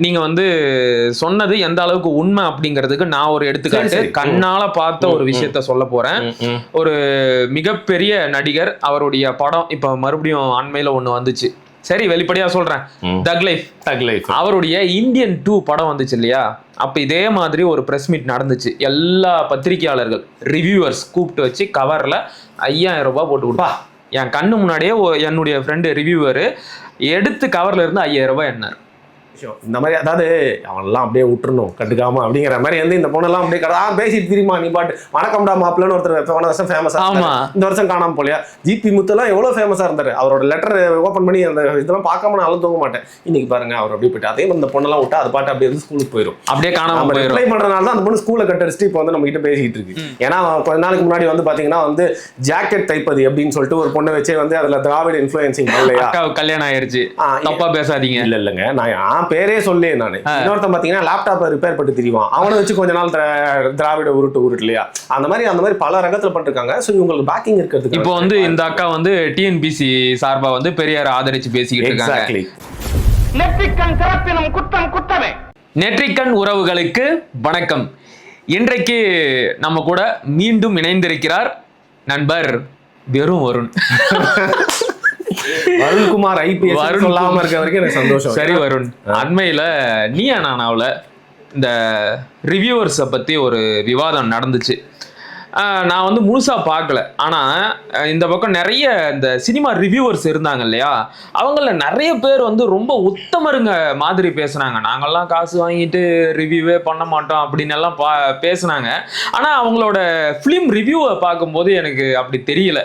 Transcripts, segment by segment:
நீங்க வந்து சொன்னது எந்த அளவுக்கு உண்மை அப்படிங்கிறதுக்கு நான் ஒரு எடுத்துக்காட்டு. கண்ணால பார்த்த ஒரு விஷயத்த சொல்ல போறேன். ஒரு மிகப்பெரிய நடிகர் அவருடைய படம் இப்ப மறுபடியும் அண்மையில ஒண்ணு வந்துச்சு. சரி வெளிப்படையா சொல்றேன். Thug life. Thug life. அவருடைய இந்தியன் டூ படம் வந்துச்சு இல்லையா? அப்ப இதே மாதிரி ஒரு பிரஸ் மீட் நடந்துச்சு. எல்லா பத்திரிகையாளர்கள் ரிவ்யூவர்ஸ் கூப்பிட்டு வச்சு கவர்ல ஐயாயிரம் ரூபாய் போட்டு கொடுப்பா என் கண்ணு முன்னாடியே என்னுடைய ஃப்ரெண்டு ரிவ்யூவர் எடுத்து கவர்ல இருந்து ஐயாயிரம் ரூபாய் எண்ணார். இந்த மாதிரி அதாவது அவன்லாம் அப்படியே விட்டுறணும் கண்டுக்காம அப்படிங்கிற மாதிரி வந்து இந்த பொண்ணெல்லாம் அப்படியே கடா பேசிட்டு தெரியுமா நீ பாட்டு. வணக்கம்டா மாப்பிள்ளன்னு ஒருத்தர் போன வருஷம் ஃபேமஸா ஆமா. இந்த வருஷம் காணாம போலியா ஜிபி முத்துலாம் எவ்வளவு ஃபேமஸா இருந்தாரு. அவரோட லெட்டர் ஓபன் பண்ணி அந்த இதெல்லாம் பார்க்காம நான் அழுது தூங்க மாட்டேன். இன்னைக்கு பாருங்க அவர் அப்படியே போயிட்டு அதே மாதிரி இந்த பொண்ணெல்லாம் விட்டா அது பாட்டு அப்படியே வந்து ஸ்கூலுக்கு போயிடும் அப்படியே காணாம ரிப்ளை பண்றதுனால தான் அந்த பொண்ணு ஸ்கூல்ல கட் அடிச்சுட்டு இப்போ வந்து நம்ம கிட்ட பேசிட்டு இருக்கு ஏன்னா கொஞ்ச நாளுக்கு முன்னாடி வந்து பாத்தீங்கன்னா வந்து ஜாக்கெட் தைப்பது அப்படின்னு சொல்லிட்டு ஒரு பொண்ணை வச்சே வந்து அதுல திராவிட பண்ணலையா? அக்காவுக்கு கல்யாணம் ஆயிருச்சு. ஆ, தப்பா பேசாதீங்க. இல்ல இல்லங்க. நான் பேரே சொல்லே நானு. இன்னொருத்தன் பாத்தீங்கன்னா லேப்டாப்பை ரிப்பேர் பண்ணி தெரியுவான் அவனை வச்சு கொஞ்ச நாள் திரா- திராவிட உருட்டு உருட்டு இல்லையா? அந்த மாதிரி அந்த மாதிரி பல ரகத்துல பண்ணிருக்காங்க சோ இவங்களுக்கு பேக்கிங் இருக்கிறதுக்கு இப்போ வந்து இந்த அக்கா வந்து டிஎன்பிசி சார்பா வந்து பெரியார் ஆதரிச்சு பேசிக்கிட்டு இருக்காங்க. நெற்றிக்கண் திறப்பினும் குற்றம் குற்றமே நெற்றிக்கண் உறவுகளுக்கு வணக்கம். இன்றைக்கு நம்ம கூட மீண்டும் இணைந்திருக்கிறார் நண்பர் வெறும் வருண். வருண்குமார் ஐபிஎஸ் வருண் சொல்லாம இருக்க வரைக்கும் எனக்கு சந்தோஷம். சரி வருண். அண்மையில நீயா நானாவில் இந்த ரிவ்யூவர்ஸை பத்தி ஒரு விவாதம் நடந்துச்சு. நான் வந்து முழுசா பார்க்கல. ஆனா இந்த பக்கம் நிறைய இந்த சினிமா ரிவ்யூவர்ஸ் இருந்தாங்க இல்லையா? அவங்கள நிறைய பேர் வந்து ரொம்ப உத்தமருங்க மாதிரி பேசுனாங்க. நாங்கெல்லாம் காசு வாங்கிட்டு ரிவ்யூவே பண்ண மாட்டோம் அப்படின்னு எல்லாம் பா பேசுனாங்க. ஆனா அவங்களோட ஃபிலிம் ரிவ்யூவை பார்க்கும்போது எனக்கு அப்படி தெரியல.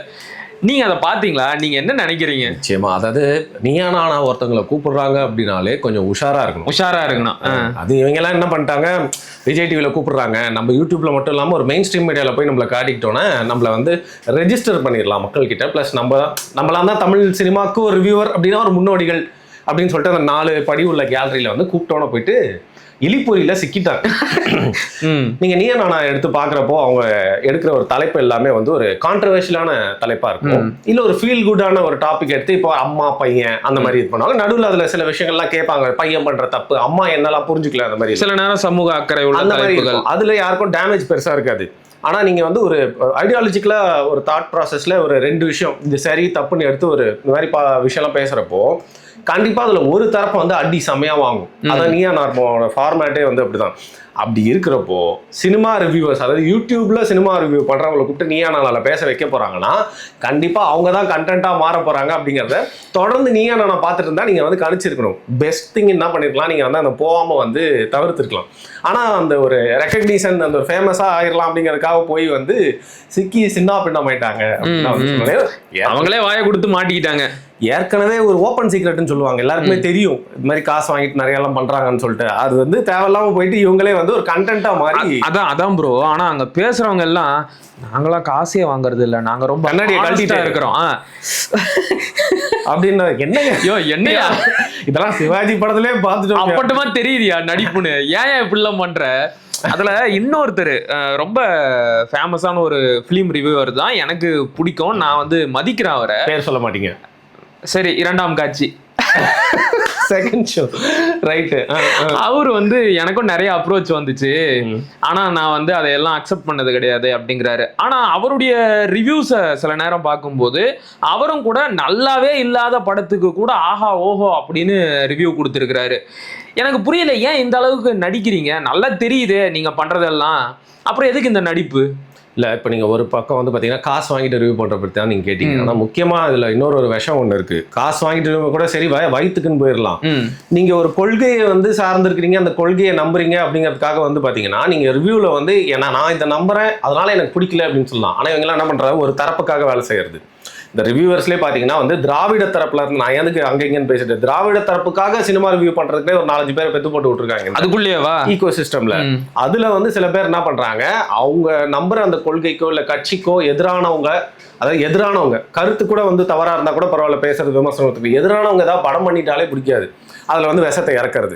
நீங்க அதை பார்த்தீங்களா நீங்க என்ன நினைக்கிறீங்க? நிச்சயமா. அதாவது நீயா நானா ஒருத்தவங்களை கூப்பிடுறாங்க அப்படின்னாலே கொஞ்சம் உஷாரா இருக்கணும். உஷாரா இருக்கணும். அது இவங்க எல்லாம் என்ன பண்ணிட்டாங்க? விஜய் டிவியில் கூப்பிடுறாங்க. நம்ம யூடியூப்ல மட்டும் இல்லாமல் ஒரு மெயின் ஸ்ட்ரீம் மீடியாவில் போய் நம்மளை காட்டிக்கிட்டோன்னா நம்மளை வந்து ரெஜிஸ்டர் பண்ணிடலாம் மக்கள்கிட்ட. ப்ளஸ் நம்ம நம்மளாம் தான் தமிழ் சினிமாவுக்கு ஒரு ரிவ்யூவர் அப்படின்னா ஒரு முன்னோடிகள் அப்படின்னு சொல்லிட்டு அந்த நாலு படி உள்ள கேலரியில் வந்து கூப்பிட்டோன்னே போயிட்டு இலிப்பொறியில் சிக்கிட்டாங்க. நீங்க நீயா நானா எடுத்து பார்க்குறப்போ அவங்க எடுக்கிற ஒரு தலைப்பு எல்லாமே வந்து ஒரு கான்ட்ரவர்ஷியலான தலைப்பா இருக்கும். இல்ல ஒரு ஃபீல் குட்டான ஒரு டாபிக் எடுத்து இப்போ அம்மா பையன் அந்த மாதிரி இது பண்ணுவாங்க. நடுவில் அதுல சில விஷயங்கள்லாம் கேட்பாங்க. பையன் பண்ற தப்பு அம்மா என்னெல்லாம் புரிஞ்சுக்கல அந்த மாதிரி சில நேரம் சமூக அக்கறை உள்ள அந்த மாதிரி. அதுல யாருக்கும் டேமேஜ் பெருசா இருக்காது. ஆனா நீங்க வந்து ஒரு ஐடியாலஜிக்கலா ஒரு தாட் ப்ராசஸ்ல ஒரு ரெண்டு விஷயம் இது சரி தப்புன்னு எடுத்து ஒரு இந்த மாதிரி பா விஷயம்லாம் பேசுறப்போ கண்டிப்பா அதுல ஒரு தரப்பை வந்து அடி செமையா வாங்கும். அதான் நீயா நார்மோட ஃபார்மேட்டே வந்து அப்படிதான். அப்படி இருக்கிறப்போ சினிமா ரிவ்யூவர்ஸ் அதாவது யூடியூப்ல சினிமா ரிவ்யூ பண்றவங்களை கூப்பிட்டு நீயா நானால பேச வைக்க போறாங்கன்னா கண்டிப்பா அவங்க தான் கண்டென்ட்டா மாற போறாங்க அப்படிங்கறத தொடர்ந்து நீயா நானா பார்த்துட்டு இருந்தா நீங்க வந்து கணிச்சிருக்கணும். பெஸ்ட் திங் என்ன பண்ணிருக்கலாம் நீங்க வந்து அந்த போகாம வந்து தவிர்த்திருக்கலாம். ஆனா அந்த ஒரு ரெக்கக்னிஷன் அந்த ஒரு ஃபேமஸா ஆயிரலாம் அப்படிங்கறதுக்காக போய் வந்து சிக்கி சின்ன வந்து சொல்லுவேன். அவங்களே வாயை கொடுத்து மாட்டிக்கிட்டாங்க. ஏற்கனவே ஒரு ஓப்பன் சீக்ரெட்னு சொல்லுவாங்க. எல்லாருக்குமே தெரியும். இது மாதிரி காசு வாங்கிட்டு நிறைய எல்லாம் பண்றாங்கன்னு சொல்லிட்டு. அது வந்து தேவையில்லாம போயிட்டு இவங்களே வந்து ஒரு கண்டென்ட்டா மாறி அதான் அதான் ப்ரோ ஆனா அங்க பேசுறவங்க எல்லாம் நாங்களாம் காசே வாங்குறது இல்ல. நாங்க ரொம்ப கண்ணாடியை கழட்டிட்டு. இருக்கிறோம். அப்படின்னு என்னங்க? ஐயோ என்னையா? இதெல்லாம் சிவாஜி படத்திலே பார்த்துட்டோம். அப்பட்டமா தெரியுதியா நடிப்புன்னு? ஏன் இப்படிலாம் பண்ற? அதுல இன்னொருத்தர் ரொம்ப ஃபேமஸான ஒரு ஃபிலிம் ரிவ்யூவர் தான் எனக்கு பிடிக்கும். நான் வந்து மதிக்கிறேன் அவரை. பேர் சொல்ல மாட்டீங்க. சரி இரண்டாம் காட்சி. செகண்ட் ஷோ ரைட்டு அவர் வந்து எனக்கும் நிறைய அப்ரோச் வந்துச்சு. ஆனா நான் வந்து அதையெல்லாம் அக்செப்ட் பண்ணது கிடையாது அப்படிங்கிறாரு. ஆனா அவருடைய ரிவ்யூஸை சில நேரம் பார்க்கும்போது அவரும் கூட நல்லாவே இல்லாத படத்துக்கு கூட ஆஹா ஓஹோ அப்படின்னு ரிவ்யூ கொடுத்துருக்கிறாரு. எனக்கு புரியல ஏன் இந்த அளவுக்கு நடிக்கிறீங்க? நல்லா தெரியுதே நீங்க பண்றதெல்லாம். அப்புறம் எதுக்கு இந்த நடிப்பு? இல்ல இப்போ நீங்க ஒரு பக்கம் வந்து பாத்தீங்கன்னா காசு வாங்கிட்டு ரிவ்யூ பண்ற பத்தி தான் நீங்க கேட்டீங்க. ஆனா முக்கியமா இதுல இன்னொரு ஒரு விஷயம் ஒண்ணு இருக்கு. காசு வாங்கிட்டு கூட சரி வய- வயித்துக்குன்னு போயிடலாம் ம். நீங்க ஒரு கொள்கையை வந்து சார்ந்திருக்கிறீங்க அந்த கொள்கையை நம்புறீங்க அப்படிங்கிறதுக்காக வந்து பாத்தீங்கன்னா நீங்க ரிவ்யூல வந்து ஏன்னா நான் இதை நம்புறேன் அதனால எனக்கு பிடிக்கல அப்படின்னு சொல்லலாம். ஆனா இவங்க எல்லாம் என்ன பண்றாங்க? ஒரு தரப்புக்காக வேலை செய்யறது. இந்த ரிவ்யூவர்ஸ்லேயே பார்த்தீங்கன்னா வந்து திராவிட தரப்புல இருந்து நான் எதுக்கு அங்க இங்கன்னு பேசிட்டு திராவிட தரப்புக்காக சினிமா ரிவ்யூ பண்றதுக்கே ஒரு நாலஞ்சு பேரை பெத்து போட்டு விட்டுருக்காங்க அதுக்குள்ளேயேவா ஈகோ சிஸ்டம்ல. அதுல வந்து சில பேர் என்ன பண்றாங்க? அவங்க நம்புற அந்த கொள்கைக்கோ இல்ல கட்சிக்கோ எதிரானவங்க அதாவது எதிரானவங்க கருத்து கூட வந்து தவறா இருந்தா கூட பரவாயில்ல பேசுறது விமர்சனத்துக்கு எதிரானவங்க ஏதாவது படம் பண்ணிட்டாலே பிடிக்காது. அதுல வந்து விஷத்தை இறக்குறது.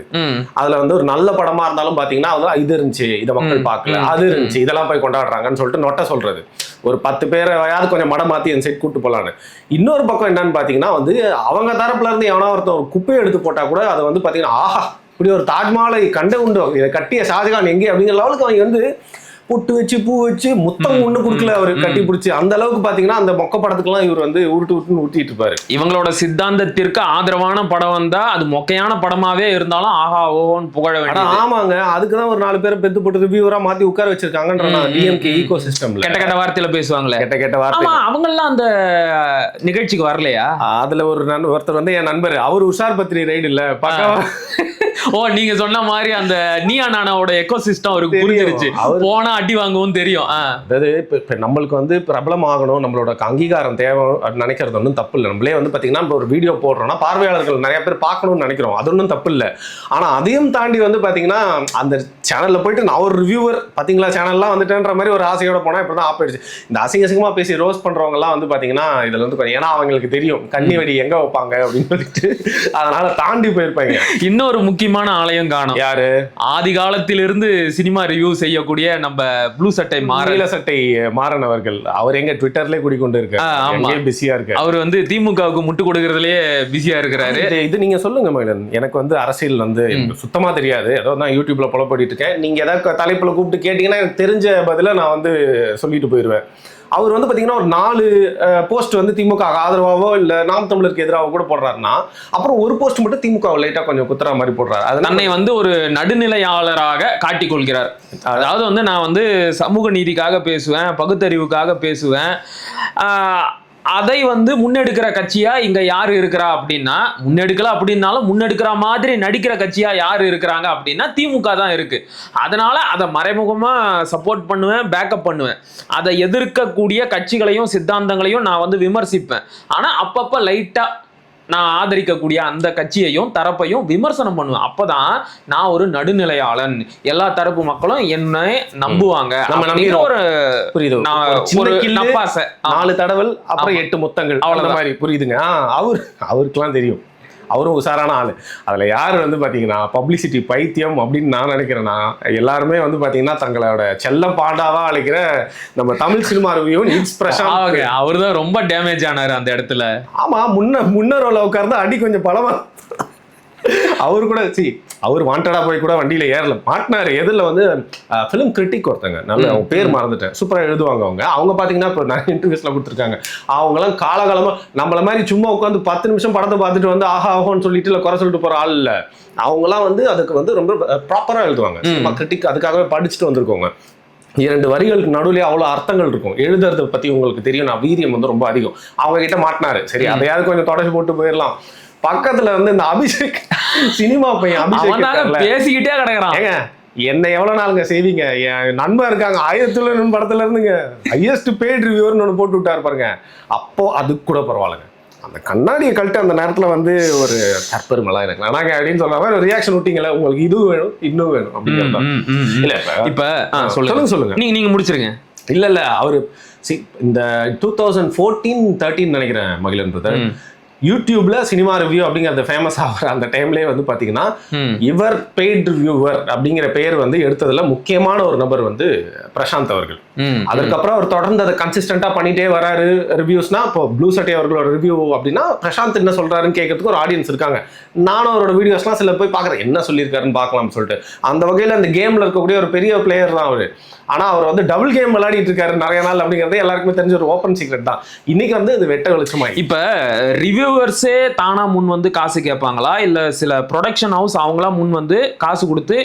அதுல வந்து ஒரு நல்ல படமா இருந்தாலும் பாத்தீங்கன்னா அது இது இருந்துச்சு இதை மக்கள் பார்க்கல. அது இருந்துச்சு இதெல்லாம் போய் கொண்டாடுறாங்கன்னு சொல்லிட்டு நொட்ட சொல்றது. ஒரு பத்து பேரையாவது கொஞ்சம் மடம் மாத்தி என் சைட் கூட்டு போலான்னு. இன்னொரு பக்கம் என்னன்னு பாத்தீங்கன்னா வந்து அவங்க தரப்புல இருந்து எவனா ஒருத்தன் ஒரு குப்பையை எடுத்து போட்டா கூட அதை வந்து பாத்தீங்கன்னா ஆஹா இப்படி ஒரு தாஜ்மஹாலை கண்ட உண்டு இதை கட்டிய ஷாஜகான் எங்கே அப்படிங்கிற லெவலுக்கு அவங்க வந்து புட்டு வச்சு பூ வச்சு முத்தம் ஒண்ணு கொடுக்கல அவர் கட்டி பிடிச்சி. அந்த அளவுக்கு பாத்தீங்கன்னா அந்த மொக்க படத்துக்குலாம் இவர் வந்து உருட்டு உருட்டுன்னு ஊட்டிட்டு இருப்பாரு. இவங்களோட சித்தாந்தத்திற்கு ஆதரவான படம் வந்தா அது மொக்கையான படமாவே இருந்தாலும் ஆஹா ஓஹோன்னு புகழ வேண்டியது. ஆமாங்க. அதுக்கு தான் ஒரு நாலு பேரை பெத்து போட்டு ரிவ்யூவரா மாத்தி உட்கார வச்சிருக்காங்கன்ற டிஎம்கே ஈகோ சிஸ்டம்ல கெட்ட கெட்ட வார்த்தையில பேசுவாங்களே. கெட்ட கெட்ட வார்த்தை அவங்கெல்லாம் அந்த நிகழ்ச்சிக்கு வரலையா? அதுல ஒரு ஒருத்தர் வந்து என் நண்பர். அவர் உஷார் பத்திரி ரைடு இல்ல. பக்காவா ஓ நீங்க சொன்ன மாதிரி அந்த நீயா நானாவோட எக்கோ சிஸ்டம் அவருக்கு. புரிஞ்சிருச்சு. போனா அடி வாங்கவும் தெரியும். அதாவது இப்ப நம்மளுக்கு வந்து பிரபலம் ஆகணும் நம்மளோட அங்கீகாரம் தேவை நினைக்கிறது ஒன்றும் தப்பு இல்லை நம்மளே வந்து பாத்தீங்கன்னா இப்போ ஒரு வீடியோ போடுறோம்னா பார்வையாளர்கள் நிறைய பேர் பார்க்கணும்னு நினைக்கிறோம். அது ஒன்றும் தப்பு இல்லை ஆனா அதையும் தாண்டி வந்து பாத்தீங்கன்னா அந்த சேனல்ல போயிட்டு நான் ஒரு ரிவ்யூவர் பாத்தீங்களா சேனல்லாம் வந்துட்டேன்ற மாதிரி ஒரு ஆசையோட போனா இப்படிதான் ஆப் ஆயிடுச்சு. இந்த அசிங்க அசிங்கமா பேசி ரோஸ் பண்றவங்க எல்லாம் வந்து பாத்தீங்கன்னா இதுல வந்து ஏன்னா அவங்களுக்கு தெரியும். கண்ணி வெடி எங்க வைப்பாங்க அப்படின்னு சொல்லிட்டு. அதனால தாண்டி போயிருப்பாங்க. இன்னொரு முக்கியமான ஆலயம் காணும். யாரு? ஆதி காலத்திலிருந்து சினிமா ரிவ்யூ செய்யக்கூடிய நம்ம ப்ளூ சட்டை மாற நீல சட்டை மாறன் அவர்கள். அவர் எங்க ட்விட்டர்லயே குடிக்கொண்டு இருக்காரு பிஸியா இருக்காரு. அவர் வந்து திமுகவுக்கு முட்டு கொடுக்கறதுலயே பிஸியா இருக்கிறாரு. இது நீங்க சொல்லுங்க மகிழன் எனக்கு வந்து அரசியல் வந்து சுத்தமா தெரியாது. ஏதோ நான் யூடியூப்ல புலப்படிட்டு இருக்கேன். நீங்க ஏதாவது தலைப்புல கூப்பிட்டு கேட்டீங்கன்னா எனக்கு தெரிஞ்ச பதில நான் வந்து சொல்லிட்டு போயிடுவேன். அவர் வந்து பார்த்தீங்கன்னா ஒரு நாலு போஸ்ட் வந்து திமுக ஆதரவாகவோ இல்லை நாம் தமிழருக்கு எதிராக கூட போடுறாருன்னா அப்புறம் ஒரு போஸ்ட் மட்டும் திமுக லைட்டாக கொஞ்சம் குத்துற மாதிரி போடுறாரு. அது தன்னை வந்து ஒரு நடுநிலையாளராக காட்டிக் கொள்கிறார் அதாவது வந்து நான் வந்து சமூக நீதிக்காக பேசுவேன் பகுத்தறிவுக்காக பேசுவேன். அதை வந்து முன்னெடுக்கிற கட்சியா இங்க யாரு இருக்கிறா அப்படின்னா முன்னெடுக்கல அப்படின்னாலும் முன்னெடுக்கிற மாதிரி நடிக்கிற கட்சியா யாரு இருக்கிறாங்க அப்படின்னா திமுக தான் இருக்கு. அதனால அதை மறைமுகமா சப்போர்ட் பண்ணுவேன் பேக்கப் பண்ணுவேன். அதை எதிர்க்கக்கூடிய கட்சிகளையும் சித்தாந்தங்களையும் நான் வந்து விமர்சிப்பேன். ஆனா அப்பப்ப லைட்டா நான் ஆதரிக்கக்கூடிய அந்த கட்சியையும் தரப்பையும் விமர்சனம் பண்ணுவேன். அப்பதான் நான் ஒரு நடுநிலையாளன். எல்லா தரப்பு மக்களும் என்னை நம்புவாங்க. ஒரு புரியுது. நாலு தடவல் அப்புறம். எட்டு முத்தங்கள். அந்த அவ்வளவுதான். மாதிரி புரியுதுங்க. அவர் அவருக்கெல்லாம் தெரியும். அவரும் உஷாரான ஆளு. அதுல யார் வந்து பாத்தீங்கன்னா பப்ளிசிட்டி பைத்தியம் அப்படின்னு நான் நினைக்கிறேன்னா எல்லாருமே வந்து பாத்தீங்கன்னா தங்களோட செல்ல பாண்டாவா அழைக்கிற நம்ம Tamil cinema review it's Prashanth. ஆமாங்க அவர்தான் ரொம்ப டேமேஜ் ஆனாரு அந்த இடத்துல. ஆமா முன்ன முன்ன ரோல உட்கார்ந்து அடி கொஞ்சம் பலமா அவர் கூட சி அவர் வாண்டடா போய் கூட வண்டியில ஏறல. மாட்டினாரு. எதிரில் வந்து ஃபிலிம் கிரிட்டிக் ஒருத்தங்க. நல்ல அவங்க பேர் மறந்துட்டேன். சூப்பரா எழுதுவாங்க அவங்க. அவங்க பாத்தீங்கன்னா இப்போ நிறைய இன்டர்வியூஸ்ல கொடுத்துருக்காங்க. அவங்கலாம் காலகாலமா நம்மள மாதிரி சும்மா உட்காந்து பத்து நிமிஷம் படத்தை பார்த்துட்டு வந்து ஆஹா ஆஹோன்னு சொல்லிட்டு இல்லை குறை சொல்லிட்டு போற ஆள் இல்ல. அவங்கலாம் வந்து அதுக்கு வந்து ரொம்ப ப்ராப்பரா எழுதுவாங்க. கிரிட்டிக் அதுக்காகவே படிச்சுட்டு வந்திருக்கோங்க இரண்டு வரிகளுக்கு நடுவுலயே அவ்வளோ அர்த்தங்கள் இருக்கும். எழுதுறத பத்தி உங்களுக்கு தெரியும். நான் வீரியம் வந்து ரொம்ப அதிகம். அவங்க கிட்ட மாட்டினாரு. சரி அதையாவது கொஞ்சம் தொடச்சி போட்டு போயிடலாம் பக்கத்துல வந்து இந்த அபிஷேக் சினிமா பையன் அபிஷேக். பேசிக்கிட்டே கிடக்குறான். ஏங்க என்ன எவ்வளவு நாளுங்க செய்வீங்க? என் நண்பன் இருக்காங்க ஆயிரத்துல படத்துல இருந்துங்க. ஹையஸ்ட் பெய்ட் ரிவ்யூவர்னு ஒன்று போட்டு விட்டாரு பாருங்க. அப்போ அதுக்கு கூட பரவாயில்லைங்க. அந்த கண்ணாடியை கழட்டு அந்த நேரத்துல வந்து ஒரு தற்பெருமெல்லாம் எனக்கு. வேணாங்க அப்படின்னு சொல்ற மாதிரி ரியாக்ஷன் விட்டீங்களே உங்களுக்கு இது வேணும் இன்னும் வேணும் அப்படிங்கிறது. இல்ல இப்ப சொல்லுங்க. சொல்லுங்க நீங்க நீங்க முடிச்சிருங்க. இல்ல இல்ல அவரு இந்த டூ தௌசண்ட் ஃபோர்டீன் தேர்ட்டின் நினைக்கிறேன் மகிழன் பிரதர். யூடியூப்ல சினிமா ரிவ்யூ அப்படிங்கிறது ஃபேமஸ் ஆகிற அந்த டைம்லயே வந்து பாத்தீங்கன்னா. இவர் பெய்ட் ரிவ்யூவர் அப்படிங்கிற பெயர் வந்து எடுத்ததுல முக்கியமான ஒரு நபர் வந்து பிரசாந்த் அவர்கள் அதுக்கப்புறம் அவர் தொடர்ந்து அதை கன்சிஸ்டண்டா பண்ணிட்டே வராரு. ரிவ்யூஸ்னா இப்போ ப்ளூ சட்டை அவர்களோட ரிவ்யூ அப்படின்னா பிரசாந்த் என்ன சொல்றாருன்னு கேட்கறதுக்கு ஒரு ஆடியன்ஸ் இருக்காங்க. நானும் அவரோட வீடியோஸ்லாம் சில போய் பார்க்குறேன். என்ன சொல்லியிருக்காருன்னு பார்க்கலாம்னு சொல்லிட்டு. அந்த வகையில் அந்த கேம்ல இருக்கக்கூடிய ஒரு பெரிய பிளேயர் தான் அவரு. ஆனா அவர் வந்து டபுள் கேம் விளையாடிட்டு இருக்காரு நிறைய நாள் அப்படிங்கிறது எல்லாருக்குமே தெரிஞ்ச ஒரு ஓப்பன் சீக்ரெட் தான். இன்னைக்கு வந்து இது வெட்ட வெளிச்சமாயி. இப்ப ரிவ்யூவர்ஸே தானா முன் வந்து காசு கேட்பாங்களா? இல்ல சில ப்ரொடக்ஷன் ஹவுஸ் அவங்களா முன் வந்து காசு கொடுத்து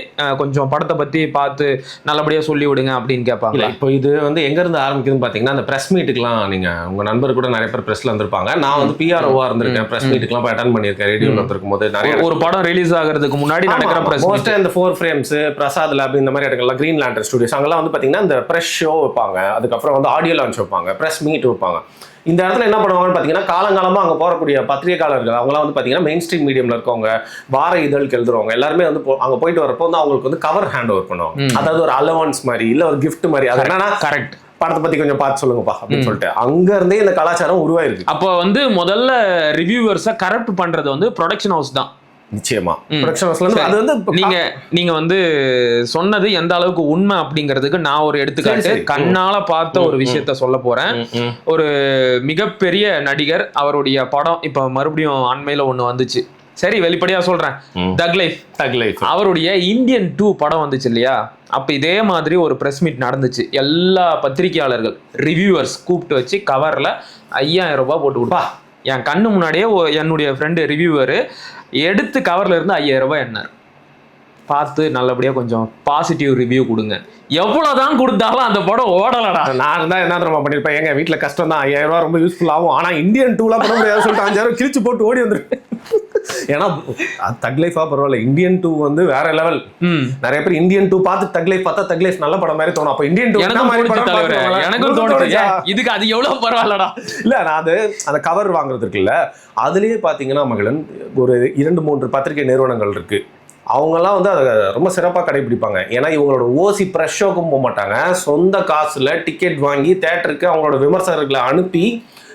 கொஞ்சம் படத்தை பத்தி பார்த்து நல்லபடியா சொல்லி விடுங்க அப்படின்னு இல்ல கேட்பாங்களா இப்போ இது வந்து எங்க இருந்து ஆரம்பிக்குதுன்னு பாத்தீங்கன்னா அந்த பிரஸ் மீட்டுக்குலாம் நீங்க உங்க நண்பர் கூட நிறைய பேர் பிரஸ்ல வந்திருப்பாங்க நான் வந்து பிஆர்ஓவா இருந்திருக்கேன். பிரஸ் மீட்டுக்குலாம் போய் அட்டன் பண்ணியிருக்கேன். ரேடியோல வந்திருக்கும் போது நிறைய ஒரு படம் ரிலீஸ் ஆகிறதுக்கு முன்னாடி நடக்கிற பிரஸ் மோஸ்டா இந்த ஃபோர் ஃப்ரேம்ஸ் பிரசாத் லேப் இந்த மாதிரி இடங்கள்லாம் கிரீன் லேண்டர் ஸ்டுடியோஸ் அங்கெல்லாம் வந்து பாத்தீங்கன்னா இந்த ப்ரெஸ் ஷோ வைப்பாங்க. அதுக்கப்புறம் வந்து ஆடியோ லான்ச் வைப்பாங்க. ப்ரெஸ் மீட் வைப்பாங்க. இந்த இடத்துல என்ன பண்ணுவாங்கன்னு பார்த்தீங்கன்னா காலங்காலமா அங்கே போறக்கூடிய பத்திரிகையாளர்கள் அவங்களாம் வந்து பார்த்தீங்கன்னா மெயின் ஸ்ட்ரீம் மீடியம்ல இருக்கவங்க வார இதழுக்கு எழுதுறவங்க எல்லாருமே வந்து அங்க போயிட்டு வரப்போ வந்து அவங்களுக்கு வந்து கவர் ஹேண்ட் ஓவர் பண்ணுவாங்க அதாவது ஒரு அலவன்ஸ் மாதிரி இல்ல ஒரு gift மாதிரி. அது என்னன்னா கரெக்ட் படத்தை பத்தி கொஞ்சம் பார்த்து சொல்லுங்கப்பா அப்படின்னு சொல்லிட்டு. அங்க இருந்தே இந்த கலாச்சாரம் உருவாயிருக்கு. அப்போ வந்து முதல்ல ரிவ்யூவர்ஸை கரெக்ட் பண்றது வந்து ப்ரொடக்ஷன் ஹவுஸ் தான். நிச்சயமா. ப்ரொடக்ஷன் ஹவுஸ்ல. அது வந்து நீங்க நீங்க வந்து சொன்னது எந்த அளவுக்கு உண்மை அப்படிங்கிறதுக்கு நான் ஒரு எடுத்துக்காட்டு. கண்ணால பார்த்த ஒரு விஷயத்த சொல்ல போறேன். ஒரு மிகப்பெரிய நடிகர் அவருடைய படம் இப்ப மறுபடியும் அண்மையில ஒண்ணு வந்துச்சு சரி வெளிப்படையா சொல்றேன். தக் லைஃப் தக் லைஃப் அவருடைய இந்தியன் டூ படம் வந்துச்சு இல்லையா அப்ப இதே மாதிரி ஒரு பிரஸ் மீட் நடந்துச்சு எல்லா பத்திரிகையாளர்கள் ரிவ்யூவர்ஸ் கூப்பிட்டு வச்சு கவர்ல ஐயாயிரம் ரூபாய் போட்டு கொடுப்பா என் கண்ணு முன்னாடியே என்னுடைய ஃப்ரெண்டு ரிவ்யூவர் எடுத்து கவர்ல இருந்து ஐயாயிரம் ரூபாய் எண்ணார் பார்த்து நல்லபடியாக கொஞ்சம் பாசிட்டிவ் ரிவ்யூ கொடுங்க. எவ்வளோதான் கொடுத்தாலும் அந்த படம் ஓடலடா. நான் இருந்தால் என்ன தெரியுமா பண்ணிருப்பேன்? எங்கள் வீட்டில் கஷ்டம் தான் ஐயாயிரம் ரூபா ரொம்ப யூஸ்ஃபுல் ஆகும். ஆனால் இந்தியன் டூலாம் பண்ண முடியாது சொல்லிட்டு அஞ்சாயிரம் கிழிச்சு போட்டு ஓடி வந்துருவேன். ஏன்னா தக் லைஃபா பரவாயில்ல. இந்தியன் டூ வந்து வேற லெவல் நிறைய பேர் இந்தியன் டூ பார்த்து தக் லைஃப் பார்த்தா தக் லைஃப் நல்ல படம் மாதிரி தோணும். அப்ப இந்தியன் டூ தோணுச்சு தலைவரே. எனக்கும் தோணுச்சு. இதுக்கு அது எவ்வளவு பரவாயில்லடா? இல்ல நான் அது அந்த கவர் வாங்குறது இருக்குல்ல அதுலயே பாத்தீங்கன்னா மகளன் ஒரு இரண்டு மூன்று பத்திரிகை நிறுவனங்கள் இருக்கு. அவங்கெல்லாம் வந்து அதை ரொம்ப சிறப்பாக கடைபிடிப்பாங்க. ஏன்னா இவங்களோட ஓசி ப்ரெஷ் ஷோக்கும் போக மாட்டாங்க. சொந்த காசுல டிக்கெட் வாங்கி தேட்டருக்கு அவங்களோட விமர்சகர்களை அனுப்பி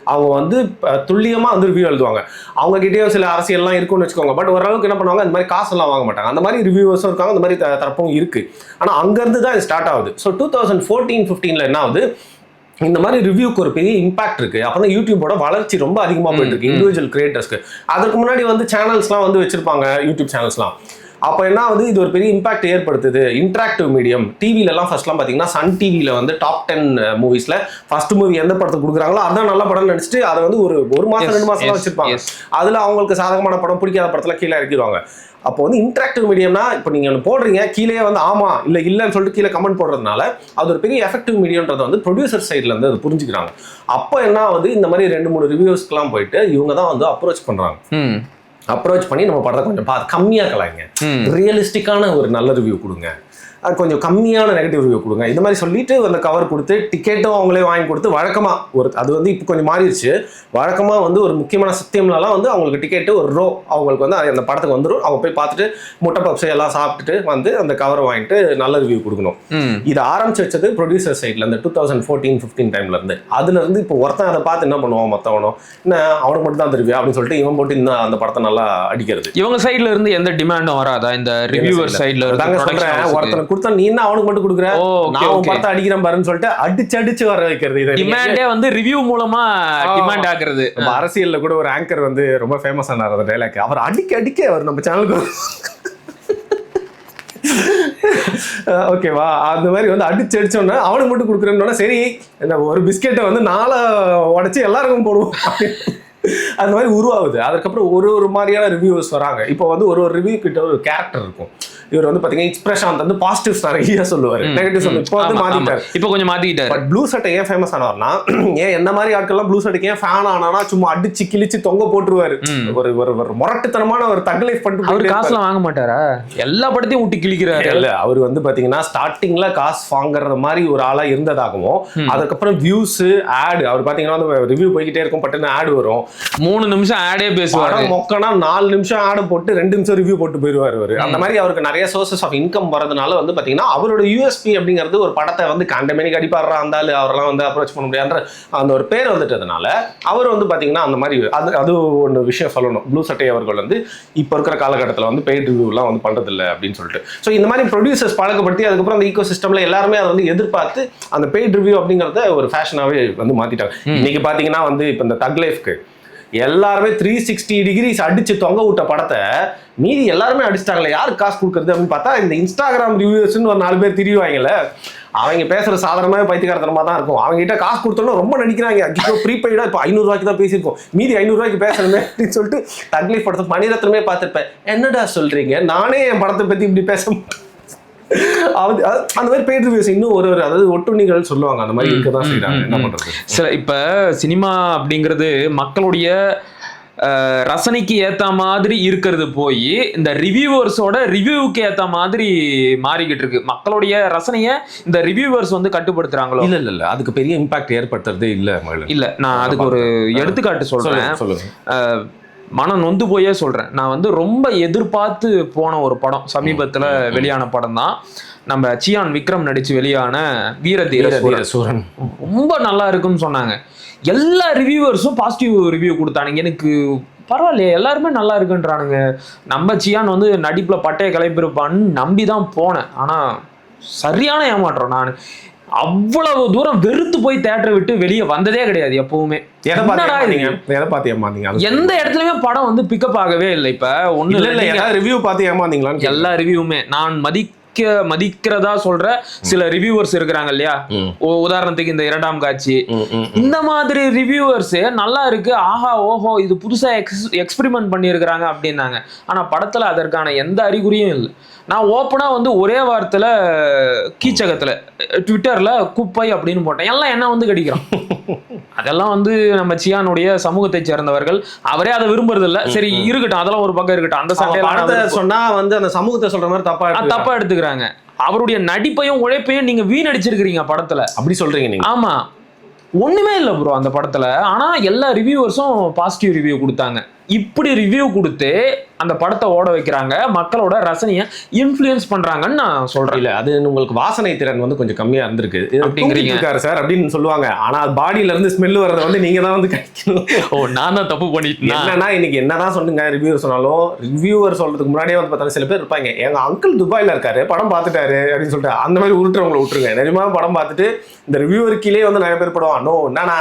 அவங்க வந்து அஹ், துல்லியமா வந்து ரிவ்யூ எழுதுவாங்க. அவங்க கிட்டேயும் சில அரசியல்லாம் இருக்கும்னு வச்சுக்கோங்க. பட் ஓரளவுக்கு என்ன பண்ணுவாங்க இந்த மாதிரி காசெல்லாம் வாங்க மாட்டாங்க. அந்த மாதிரி ரிவ்யூவர்ஸும் இருக்காங்க அந்த மாதிரி தரப்பும் இருக்கு. ஆனா அங்கேருந்து தான் இது ஸ்டார்ட் ஆகுது. ஸோ டூ தௌசண்ட் ஃபோர்டீன் ஃபிஃப்டீனில் என்ன ஆகுது? இந்த மாதிரி ரிவ்யூக்கு ஒரு பெரிய இம்பாக்ட் இருக்கு. அப்பதான் யூடியூபோட வளர்ச்சி ரொம்ப அதிகமா போயிட்டு இருக்கு. இண்டிவிஜுவல் கிரியேட்டர்ஸ்க்கு அதுக்கு முன்னாடி வந்து சேனல்ஸ்லாம் வந்து வச்சிருப்பாங்க யூடியூப் சேனல்ஸ்லாம் அப்போ என்ன வந்து இது ஒரு பெரிய இம்பாக்ட் ஏற்படுத்துது. இன்ட்ராக்டிவ் மீடியம் டிவிலலாம் ஃபர்ஸ்ட்லாம் பார்த்தீங்கன்னா சன் டிவியில் வந்து டாப் டென் மூவிஸில் ஃபர்ஸ்ட் மூவி எந்த படத்தை கொடுக்குறாங்களோ அதான் நல்ல படம்னு நினச்சிட்டு அதை வந்து ஒரு ஒரு மாதம் ரெண்டு மாதம் வச்சிருப்பாங்க. அதில் அவங்களுக்கு சாதகமான படம் பிடிக்காத படத்தில் கீழே இறக்கிடுவாங்க. அப்போ வந்து இன்ட்ராக்டிவ் மீடியம்னா இப்போ நீங்கள் ஒன்று போடுறீங்க கீழே வந்து ஆமா இல்லை இல்லைன்னு சொல்லிட்டு கீழே கமெண்ட் போடுறதுனால அது ஒரு பெரிய எஃபெக்டிவ் மீடியம்ன்றதை வந்து ப்ரொடியூசர் சைடில் இருந்து அது புரிஞ்சுக்கிறாங்க. அப்போ என்ன ஆகுது? இந்த மாதிரி ரெண்டு மூணு ரிவ்யூஸ்க்குலாம் போயிட்டு இவங்க தான் வந்து அப்ரோச் பண்ணுறாங்க அப்ரோச் பண்ணி நம்ம படத்தை கொஞ்சம் பார்த்து கம்மியாக கலாய்ங்க. ரியலிஸ்டிக்கான ஒரு நல்ல ரிவ்யூ கொடுங்க. கொஞ்சம் கம்மியான நெகட்டிவ் ரிவ்யூ கொடுங்க. இந்த மாதிரி சொல்லிட்டு அந்த கவர் கொடுத்து டிக்கெட்டும் அவங்களே வாங்கி கொடுத்து வழக்கமா ஒரு அது வந்து இப்போ கொஞ்சம் மாறிடுச்சு. வழக்கமா வந்து ஒரு முக்கியமான சத்தியம்லலாம் வந்து அவங்களுக்கு டிக்கெட்டு ஒரு ரோ அவங்களுக்கு வந்து அந்த படத்துக்கு வந்துடும் அவங்க போய் பார்த்துட்டு முட்டை பப்ஸ் எல்லாம் சாப்பிட்டுட்டு வந்து அந்த கவரை வாங்கிட்டு நல்ல ரிவ்யூ கொடுக்கணும். இது ஆரம்பிச்சு வச்சது ப்ரொடியூசர் சைட்ல இருந்து டூ தௌசண்ட் ஃபோர்டீன் ஃபிஃப்டீன் டைம்ல இருந்து. அதுல இருந்து இப்போ ஒருத்தன் அதை பார்த்து என்ன பண்ணுவான் மத்தவனும்? என்ன அவனுக்கு மட்டும் தான் தெரியும் அப்படின்னு சொல்லிட்டு இவன் போட்டு இன்னும் அந்த படத்தை நல்லா அடிக்கிறது. இவங்க சைடுல இருந்து எந்த டிமாண்டும் வராதா? இந்த ரிவ்யூவர் சைடுல இருந்து சொல்றேன் கொடுத்தா நீ என்ன அவனுக்கு மட்டும் கொடுக்குற? நான் உன். படத்தை அடிக்கிறேன் பாருன்னு சொல்லிட்டு அடிச்சு அடிச்சு வர வைக்கிறது இது டிமாண்டே வந்து ரிவ்யூ மூலமா. டிமாண்ட் ஆகுறது நம்ம அரசியல்ல கூட ஒரு ஆங்கர் வந்து ரொம்ப ஃபேமஸ் ஆனார் அந்த டைலாக் அவர் அடிக்க அடிக்க அவர் நம்ம சேனலுக்கு ஓகேவா அந்த மாதிரி வந்து அடிச்சு அடிச்சோன்னா அவனுக்கு மட்டும் கொடுக்குறேன்னு சரி ஒரு பிஸ்கெட்டை வந்து நாளை உடைச்சு எல்லாருக்கும் போடுவோம். அந்த மாதிரி உருவாகுது. அதுக்கப்புறம் ஒரு ஒரு மாதிரியான ரிவ்யூஸ் வராங்க. இப்போ வந்து ஒரு ஒரு ரிவ்யூ கிட்ட ஒரு கேரக்டர் இருக்கும். இவர் வந்து பாத்தீங்கன்னா இச் பிரசாந்த் வந்து பாசிட்டிவ்ஸ் நிறைய சொல்லுவாரு. நெகட்டிவ் சொல்லு இப்போ வந்து. மாத்திட்டாரு. இப்போ கொஞ்சம் மாத்திக்கிட்டாரு. பட் ப்ளூ சட்டை ஏன் ஃபேமஸ் ஆனவர்னா ஏன் என்ன மாதிரி ஆட்கள்லாம் ப்ளூ சட்டைக்கு ஏன் ஃபேன் ஆனானா சும்மா அடிச்சு கிழிச்சு தொங்க போட்டுருவாரு. ஒரு ஒரு ஒரு முரட்டுத்தனமான ஒரு தக் லைஃப் பண்ணிட்டு அவர் காசுலாம் வாங்க மாட்டாரா? எல்லா படத்தையும் விட்டு கிழிக்கிறாரு. இல்ல அவர் வந்து பாத்தீங்கன்னா ஸ்டார்டிங்ல காசு வாங்குறது மாதிரி ஒரு ஆளா இருந்ததாகவும். அதுக்கப்புறம் வியூஸ் ஆட் அவர் பாத்தீங்கன்னா ரிவ்யூ போய்கிட்டே இருக்கும் பட்டுன்னு ஆட் வரும். மூணு நிமிஷம் ஆடே பேசுவாரு. மொக்கனா நாலு நிமிஷம் ஆட் போட்டு ரெண்டு நிமிஷம் ரிவ்யூ போட்டு போயிருவாரு அவரு அந்த மாதிரி அவருக்கு நிறைய சோர்சஸ் ஆஃப் இன்கம் வரதுனால வந்து பாத்தீங்கன்னா அவரோட யூஎஸ்பி அப்படிங்கிறது ஒரு படத்தை வந்து கண்டமேனிக்கு அடிப்பாடுறா ஆளு அவரெல்லாம் வந்து அப்ரோச் பண்ண முடியாதுன்ற அந்த ஒரு பேர் வந்துட்டதுனால அவர் வந்து பாத்தீங்கன்னா அந்த மாதிரி அது அது ஒன்று விஷயம் சொல்லணும். ப்ளூ சட்டை அவர்கள் வந்து இப்போ இருக்கிற காலகட்டத்தில் வந்து பெய்ட் ரிவ்யூலாம் வந்து பண்றது இல்லை அப்படின்னு சொல்லிட்டு. ஸோ இந்த மாதிரி ப்ரொடியூசர்ஸ் பழக்கப்படுத்தி அதுக்கப்புறம் அந்த ஈகோ சிஸ்டம்ல எல்லாருமே அதை வந்து எதிர்பார்த்து அந்த பெய்ட் ரிவ்யூ அப்படிங்கிறத ஒரு ஃபேஷனாகவே வந்து மாத்திட்டாங்க. இன்னைக்கு பாத்தீங்கன்னா வந்து இப்போ இந்த தக் லைஃப்க்கு எல்லாருமே த்ரீ சிக்ஸ்டி டிகிரிஸ் அடிச்சு தொங்க விட்ட படத்தை மீதி எல்லாருமே அடிச்சிட்டாங்களே. யார் காசு கொடுக்குறது அப்படின்னு பார்த்தா இந்த இன்ஸ்டாகிராம் ரிவ்யூஸ்னு ஒரு நாலு பேர் திரிவாங்கல்ல அவங்க பேசுற சாதாரணமாக பைத்தியகாரத்தனமாக தான் இருக்கும். அவங்க கிட்ட காசு கொடுத்தோன்னா ரொம்ப நடிக்கிறாங்க. இப்போ ப்ரீபெய்டா இப்போ ஐநூறுரூவாய்க்கு தான் பேசியிருக்கோம். மீதி ஐநூறுரூவாய்க்கு பேசணுமே அப்படின்னு சொல்லிட்டு தக்லீஃப் படத்தை மணிரத்னமே பார்த்துருப்பேன். என்னடா சொல்றீங்க? நானே என் படத்தை பத்தி இப்படி பேச மாட்டேன். அது அது- அந்த மாதிரி பெய்ட் ரிவ்யூஸ் இன்னும் ஒரு ஒரு அதாவது ஒட்டுண்ணிகள் சொல்லுவாங்க அந்த மாதிரி இருக்க தான் என்ன ம். பண்றது? சில இப்ப சினிமா அப்படிங்கிறது மக்களுடைய ரசனைக்கு ஏத்த மாதிரி இருக்கிறது போய் இந்த ரிவ்யூவர்ஸோட ரிவ்யூவுக்கு ஏத்த மாதிரி மாறிக்கிட்டு இருக்கு. மக்களுடைய ரசனையை இந்த ரிவ்யூவர்ஸ் வந்து கட்டுப்படுத்துறாங்களோ? இல்ல இல்ல இல்ல. அதுக்கு பெரிய இம்பாக்ட் ஏற்படுத்துறதே இல்ல இல்ல நான் அதுக்கு ஒரு எடுத்துக்காட்டு சொல்றேன். சொல்லுங்க. மனம் நொந்து போயே சொல்றேன். நான் வந்து ரொம்ப எதிர்பார்த்து போன ஒரு படம். சமீபத்துல வெளியான படம் தான் நம்ம சியான் விக்ரம் நடிச்சு வெளியான வீர சூரன். தீர சூரன். ரொம்ப நல்லா இருக்குன்னு சொன்னாங்க. எல்லா ரிவ்யூவர்ஸும் பாசிட்டிவ் ரிவ்யூ கொடுத்தானுங்க. எனக்கு பரவாயில்லையே எல்லாருமே நல்லா இருக்குன்றானுங்க. நம்ம சியான் வந்து நடிப்புல பட்டைய கிளப்பியிருப்பான்னு நம்பி தான் போனேன். ஆனா சரியான ஏமாற்றம். நான் அவ்வளவு தூரம் வெறுத்து போய் தேட்டரை விட்டு வெளியே வந்ததே கிடையாது எப்பவுமே. எந்த இடத்துலயுமே படம் வந்து பிக்கப் ஆகவே இல்லை இப்ப. ஒண்ணு இல்ல ஏதாவது ரிவ்யூ பார்த்து ஏமாந்தீங்களான்னு கேட்டேன். எல்லா ரிவ்யூவுமே நான் மதிக்க மதிக்கிறதா சொல்ற சில ரிவ்யூவர்ஸ் இருக்கிறாங்க இல்லையா? உதாரணத்துக்கு இந்த இரண்டாம் காட்சி. இந்த மாதிரி ரிவ்யூவர்ஸ் நல்லா இருக்கு. ஆஹா ஓஹோ இது புதுசா எக்ஸ் எக்ஸ்பெரிமெண்ட் பண்ணியிருக்கிறாங்க அப்படின்னாங்க. ஆனா படத்துல அதற்கான எந்த அறிகுறியும் இல்லை. நான் ஓப்பனா வந்து ஒரே வாரத்துல கீச்சகத்துல ட்விட்டர்ல குப்பை அப்படின்னு போட்டேன். எல்லாம் என்ன வந்து கடிக்கிறான் அதெல்லாம் வந்து நம்ம சியானுடைய சமூகத்தை சேர்ந்தவர்கள் அவரே அதை விரும்புறது இல்ல சரி இருக்கட்டும் அதெல்லாம் ஒரு பக்கம் இருக்கட்டும். அந்த விரும்ப- சொன்னா வந்து அந்த சமூகத்தை சொல்ற மாதிரி தப்பா. தப்பா எடுத்துக்கிறாங்க. அவருடைய நடிப்பையும் உழைப்பையும் நீங்க வீணடிச்சிருக்கிறீங்க படத்துல. அப்படி சொல்றீங்க நீங்க. ஆமா. ஒண்ணுமே இல்லை ப்ரோ அந்த படத்துல. ஆனா எல்லா ரிவ்யூவர்ஸும் பாசிட்டிவ் ரிவ்யூ கொடுத்தாங்க. இப்படி ரிவ்யூ கொடுத்து அந்த படத்தை ஓட வைக்கிறாங்க. மக்களோட ரசனையை இன்ஃப்ளூயன்ஸ் பண்றாங்கன்னு நான் சொல்றேன். இல்ல அது உங்களுக்கு வாசனை திறன் வந்து கொஞ்சம் கம்மியா இருந்திருக்கு. அப்படிங்கிறீங்க. இருக்காரு சார் அப்படின்னு சொல்லுவாங்க. ஆனா பாடியில இருந்து ஸ்மெல் வர்றத வந்து நீங்க தான் வந்து கழிக்கணும் ஓ நான் தான் தப்பு பண்ணிட்டேன்? என்னன்னா இன்னைக்கு என்னதான் சொன்னுங்க ரிவ்யூவர் சொன்னாலும் ரிவ்யூவர் சொல்றதுக்கு முன்னாடியே வந்து பார்த்தா சில பேர் இருப்பாங்க. எங்க அங்கிள் துபாயில இருக்காரு படம் பார்த்துட்டாரு அப்படின்னு சொல்லிட்டு அந்த மாதிரி உருட்டுறவங்களை விட்டுருங்க நிஜமா படம் பார்த்துட்டு இந்த ரிவ்யூவர் கீழே வந்து நிறைய பேர் படம் நோ என்னண்ணா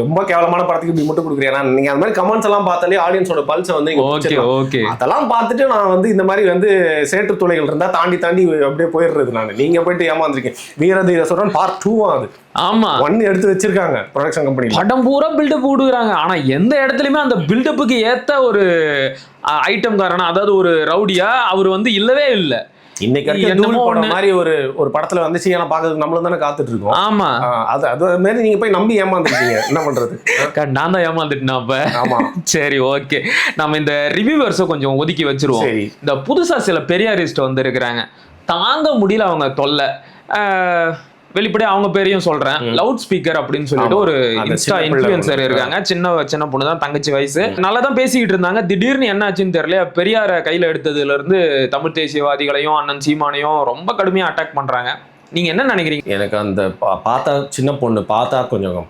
ரொம்ப கேவலமான படத்துக்கு இப்படி மட்டும் கொடுக்குறேன் நீங்க அந்த மாதிரி கமெண்ட்ஸ் எல்லாம் பார்த்தாலே ஆடியன்ஸோட பல்ஸை வந்து ஓகே. ஓகே. அதெல்லாம் பார்த்துட்டு நான் வந்து இந்த மாதிரி வந்து சேற்று துளைகள் இருந்தா தாண்டி தாண்டி அப்படியே போயிடுறது நான். நீங்க போயிட்டு ஏமாந்துருக்கீங்க. வீரதீர சொல்றேன் பார்ட் டூ அது. ஆமா. ஒன் எடுத்து வச்சிருக்காங்க ப்ரொடக்ஷன் கம்பெனில படம் பூரா பில்டப் கொடுக்குறாங்க ஆனா எந்த இடத்துலயுமே அந்த பில்டப்புக்கு ஏத்த ஒரு ஐட்டம் காரணம் அதாவது ஒரு ரவுடியா அவர் வந்து இல்லவே இல்லை. இன்னைக்கு படம் ஒண்ணு. மாதிரி ஒரு ஒரு படத்துல வந்து சீனா பாக்குறதுக்கு நம்மளும் தானே காத்துட்டு இருக்கோம் ஆமா அது அது மாதிரி நீங்க போய் நம்பி ஏமாந்துருக்கீங்க என்ன பண்றது? நான் தான் ஏமாந்துட்டேன் அப்ப. ஆமா. சரி ஓகே. நம்ம இந்த ரிவ்யூவர்ஸை கொஞ்சம் ஒதுக்கி வச்சிருவோம். சரி. இந்த புதுசா சில பெரியாரிஸ்ட் வந்து இருக்கிறாங்க தாங்க முடியல அவங்க தொல்லை. ஆஹ், வெளிப்படையா அவங்க பேரையும் சொல்றேன். லவுட் ஸ்பீக்கர் அப்படின்னு சொல்லிட்டு. ஒரு இன்ஸ்டா இன்ஃபுளுசர். இருக்காங்க. சின்ன சின்ன பொண்ணு தான் தங்கச்சி வயசு. நல்லா தான் பேசிக்கிட்டு இருந்தாங்க. திடீர்னு என்ன ஆச்சுன்னு தெரியல. பெரியார கையில எடுத்ததுல இருந்து தமிழ் தேசியவாதிகளையும் அண்ணன் சீமானையும் ரொம்ப கடுமையா அட்டாக் பண்றாங்க. நீங்க என்ன நினைக்கிறீங்க? எனக்கு அந்த பார்த்தா சின்ன பொண்ணு பார்த்தா கொஞ்சம்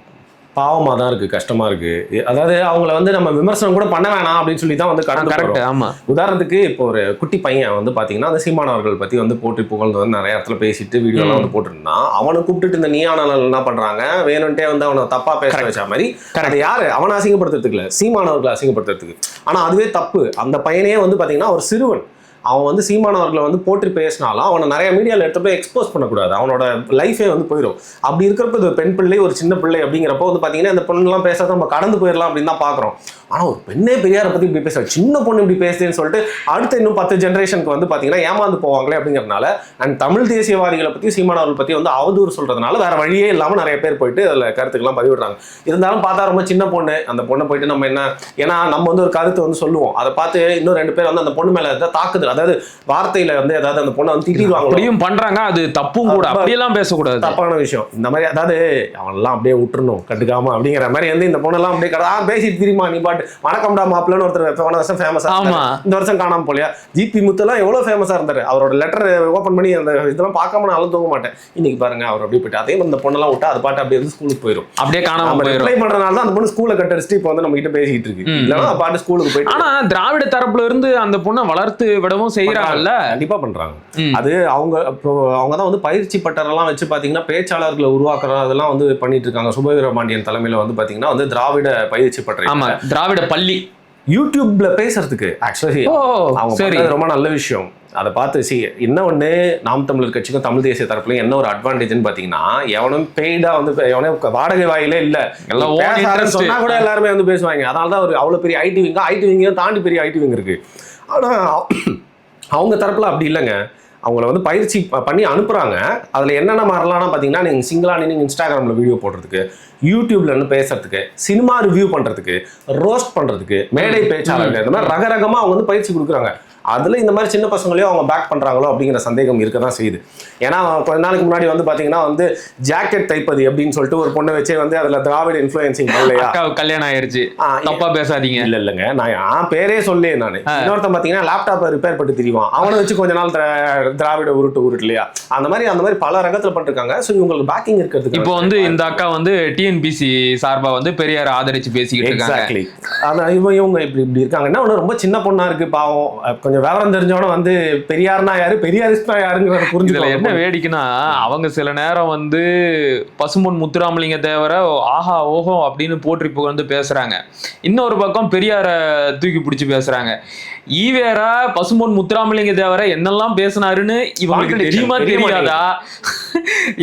பாவமா தான் இருக்கு கஷ்டமா இருக்கு. அதாவது அவங்கள வந்து நம்ம விமர்சனம் கூட பண்ண வேணாம் அப்படின்னு சொல்லி தான் வந்து கடந்து கரெக்ட் போறோம். ஆமா. உதாரணத்துக்கு இப்போ ஒரு குட்டி பையன் வந்து பாத்தீங்கன்னா அந்த சீமானவர்கள் பத்தி வந்து போட்டு புகழ்ந்து வந்து நிறைய இடத்துல பேசிட்டு வீடியோலாம் வந்து போட்டுருந்தான். அவனை கூப்பிட்டுட்டு இந்த நீயானல் என்ன பண்றாங்க? வேணும்ட்டே வந்து அவனை தப்பா பேச வச்ச மாதிரி அது யாரு? அவனை அசிங்கப்படுத்துறதுக்கு இல்ல சீமானவர்களை அசிங்கப்படுத்துறதுக்கு. ஆனா அதுவே தப்பு. அந்த பையனே வந்து பாத்தீங்கன்னா ஒரு சிறுவன். அவன் வந்து சீமானவர்களை வந்து போட்டு பேசினாலும் அவனை நிறைய மீடியாவில் எடுத்து போய் எக்ஸ்போஸ் பண்ணக்கூடாது. அவனோட லைஃபே வந்து போயிடும் அப்படி இருக்கிறப்ப இது பெண் பிள்ளை ஒரு சின்ன பிள்ளை அப்படிங்கிறப்போ வந்து பார்த்தீங்கன்னா இந்த பொண்ணுலாம் பேசாத நம்ம கடந்து போயிடலாம் அப்படின்னு தான் பார்க்குறோம் ஆனால் ஒரு பெண்ணே பெரியாரை பற்றி இப்படி பேசுற. சின்ன பொண்ணு இப்படி பேசுதுன்னு சொல்லிட்டு அடுத்த இன்னும் பத்து ஜென்ரேஷனுக்கு வந்து பார்த்தீங்கன்னா ஏமாந்து போவாங்களே அப்படிங்கிறதுனால அண்ட் தமிழ் தேசியவாதிகளை பற்றி சீமானவர்கள் பற்றி வந்து அவதூறு சொல்றதுனால வேற வழியே இல்லாமல் நிறைய பேர் போயிட்டு அதில் கருத்துக்கெல்லாம் பதிவிடுறாங்க. இருந்தாலும் பார்த்தா ரொம்ப சின்ன பொண்ணு. அந்த பொண்ணை போயிட்டு நம்ம என்ன ஏன்னா நம்ம வந்து ஒரு கருத்து வந்து சொல்லுவோம். அதை பார்த்து இன்னும் ரெண்டு பேர் வந்து அந்த பொண்ணு மேல ஏதாவது தாக்குதல் அதாவது வார்த்தையில வந்து ஏதாவது அந்த பொண்ணை வந்து திட்டிடுவாங்க அப்படியும் பண்றாங்க. அது தப்பும் கூட. அப்படியெல்லாம் பேசக்கூடாது. தப்பான விஷயம். இந்த மாதிரி அதாவது அவனெல்லாம் அப்படியே விட்டுறணும் கண்டுக்காம அப்படிங்கிற மாதிரி வந்து இந்த பொண்ணெல்லாம் அப்படியே கடை பேசிட்டு தெரியுமா நீ பாட்டு. வணக்கம்டா மாப்பிள்ளன்னு ஒருத்தர் போன வருஷம் ஃபேமஸ். இந்த வருஷம் காணாம போலியா ஜிபி முத்துலாம் எவ்வளவு ஃபேமஸா இருந்தாரு. அவரோட லெட்டர் ஓபன் பண்ணி அந்த இதெல்லாம் பார்க்காம நான் தூங்க மாட்டேன். இன்னைக்கு பாருங்க அவர் அப்படியே போயிட்டு அதே இந்த பொண்ணெல்லாம் விட்டா அது பாட்டு அப்படியே வந்து ஸ்கூலுக்கு போயிடும் அப்படியே காணாம ரிப்ளை பண்றதுனால தான் அந்த பொண்ணு ஸ்கூல்ல கட்டடிச்சுட்டு இப்போ வந்து நம்ம கிட்ட பேசிட்டு இருக்கு இல்லைன்னா பாட்டு ஸ்கூலுக்கு போயிட்டு ஆனா திராவிட தரப்புல இருந்து அந்த பொண்ணை வளர்த்து விடவும் செய்யறாங்கல்ல கண்டிப்பா பண்றாங்க. அது அவங்க அவங்க தான் வந்து பயிற்சி பட்டரெல்லாம் வச்சு பாத்தீங்கன்னா பேச்சாளர்களை உருவாக்குற அதெல்லாம் வந்து பண்ணிட்டு இருக்காங்க. சுபவீர பாண்டியன் தலைமையில வந்து பாத்தீங்கன்னா வந்து திராவிட பயிற்சி பட்டறை. ஆமா திராவிட பள்ளி. யூடியூப்ல பேசுறதுக்கு ஆக்சுவலி சரி. ரொம்ப நல்ல விஷயம். அதை பார்த்து சி என்ன ஒண்ணு நாம் தமிழர் கட்சிக்கும் தமிழ் தேசிய தரப்புலையும் என்ன ஒரு அட்வான்டேஜ்னு பாத்தீங்கன்னா எவனும் பெய்டா வந்து எவனே வாடகை வாயிலே இல்ல. எல்லாம். சொன்னா கூட எல்லாருமே வந்து பேசுவாங்க. அதனால தான் ஒரு அவ்வளவு பெரிய ஐடி விங்க ஐடி விங்க தாண்டி பெரிய ஐடி விங் இருக்கு. ஆனா அவங்க தரப்புல அப்படி இல்லைங்க. அவங்கள வந்து பயிற்சி பண்ணி அனுப்புறாங்க. அதுல என்னென்ன மாறலாம்னா பாத்தீங்கன்னா நீங்க சிங்கிளா நீங்க இன்ஸ்டாகிராம்ல வீடியோ போடுறதுக்கு யூடியூப்ல இருந்து பேசுறதுக்கு சினிமா ரிவ்யூ பண்றதுக்கு ரோஸ்ட் பண்றதுக்கு மேடை பேச்சாளர்கள் இந்த மாதிரி ரகரகமா அவங்க வந்து பயிற்சி கொடுக்குறாங்க. அதுல இந்த மாதிரி சின்ன பசங்களையும் அவங்க பேக் பண்றாங்களோ அப்படிங்கிற சந்தேகம் இருக்க தான் செய்யுது. ஏன்னா கொஞ்ச நாளைக்கு முன்னாடி வந்து பாத்தீங்கன்னா வந்து ஜாக்கெட் தைப்பது அப்படின்னு சொல்லிட்டு ஒரு பொண்ணை வச்சே வந்து அதுல திராவிட இன்ஃபுளுசிங் பண்ணலையா? கல்யாணம் ஆயிருச்சு. ஆ, தப்பா பேசாதீங்க. இல்ல இல்லங்க. நான் என் பேரே சொல்லே நானு. இன்னொருத்தன் பாத்தீங்கன்னா லேப்டாப்பை ரிப்பேர் பண்ணி தெரியுவான் அவனை வச்சு கொஞ்ச நாள் திரா- திராவிட உருட்டு உருட்டு இல்லையா? அந்த மாதிரி அந்த மாதிரி பல ரகத்துல பண்ணிருக்காங்க. ஸோ இவங்களுக்கு பேக்கிங் இருக்கிறதுக்கு இப்போ வந்து இந்த அக்கா வந்து டிஎன்பிசி சார்பா வந்து பெரியார் ஆதரிச்சு பேசிக்கிட்டு இருக்காங்க. அதான் இவங்க இப்படி இப்படி இருக்காங்கன்னா ஒன்றும் ரொம்ப சின்ன பொண்ணா இருக்கு பாவம். கொஞ்சம் விவரம் தெரிஞ்சவன வந்து பெரியார்னா யாரு? பெரியாரிஸ்ட்னா யாருங்கிறத புரிஞ்சுக்கலாம் என்ன வேடிக்கைன்னா அவங்க சில நேரம் வந்து பசும்பொன் முத்துராமலிங்க தேவரை ஆஹா ஓஹோ அப்படின்னு போற்றி புகழ்ந்து பேசுறாங்க. இன்னொரு பக்கம் பெரியார தூக்கி பிடிச்சி பேசுறாங்க. ஈவேரா பசும்பொன் முத்துராமலிங்க தேவரை என்னெல்லாம் பேசினாருன்னு இவங்களுக்கு தெரியுமா தெரிய தெரியாதா?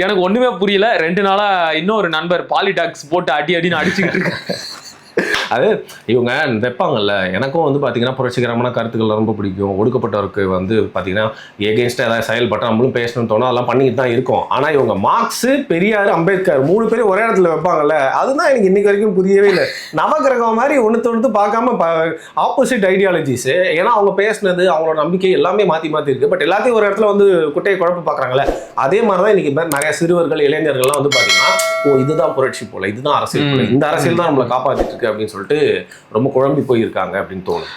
எனக்கு ஒண்ணுமே புரியல. ரெண்டு நாளா இன்னொரு நண்பர் பாலிடாக்ஸ் போட்டு அடி அடின்னு அடிச்சுக்கிட்டு இருக்காங்க அது இவங்க வைப்பாங்கல்ல. எனக்கும் வந்து பார்த்தீங்கன்னா புரட்சிகரமான கருத்துக்கள் ரொம்ப பிடிக்கும். ஒடுக்கப்பட்டவருக்கு வந்து பார்த்தீங்கன்னா எகேன்ஸ்டாக ஏதாவது செயல்பட்டு நம்மளும் பேசணும்னு தோணும். அதெல்லாம் பண்ணிட்டு தான் இருக்கும். ஆனால் இவங்க மார்க்ஸு பெரியார் அம்பேத்கர் மூணு பேரும் ஒரே இடத்துல வைப்பாங்கல்ல. அதுதான் எனக்கு இன்னைக்கு வரைக்கும் புரியவே இல்லை. நவகிரகம் மாதிரி ஒன்று ஒன்று பார்க்காம ஆப்போசிட் ஐடியாலஜிஸ் ஏன்னா அவங்க பேசினது அவங்களோட நம்பிக்கை எல்லாமே மாற்றி மாற்றி இருக்கு. பட் எல்லாத்தையும் ஒரு இடத்துல வந்து குட்டையை குழப்ப பார்க்குறாங்களே அதே மாதிரி தான் இன்னைக்கு நிறைய சிறுவர்கள் இளைஞர்கள்லாம் வந்து பார்த்தீங்கன்னா ஓ இதுதான் புரட்சி போல இதுதான் அரசியல் போல இந்த அரசியல் தான் நம்மளை காப்பாத்திட்டு இருக்கு அப்படின்னு சொல்லிட்டு ரொம்ப குழம்பி போயிருக்காங்க அப்படின்னு தோணும்.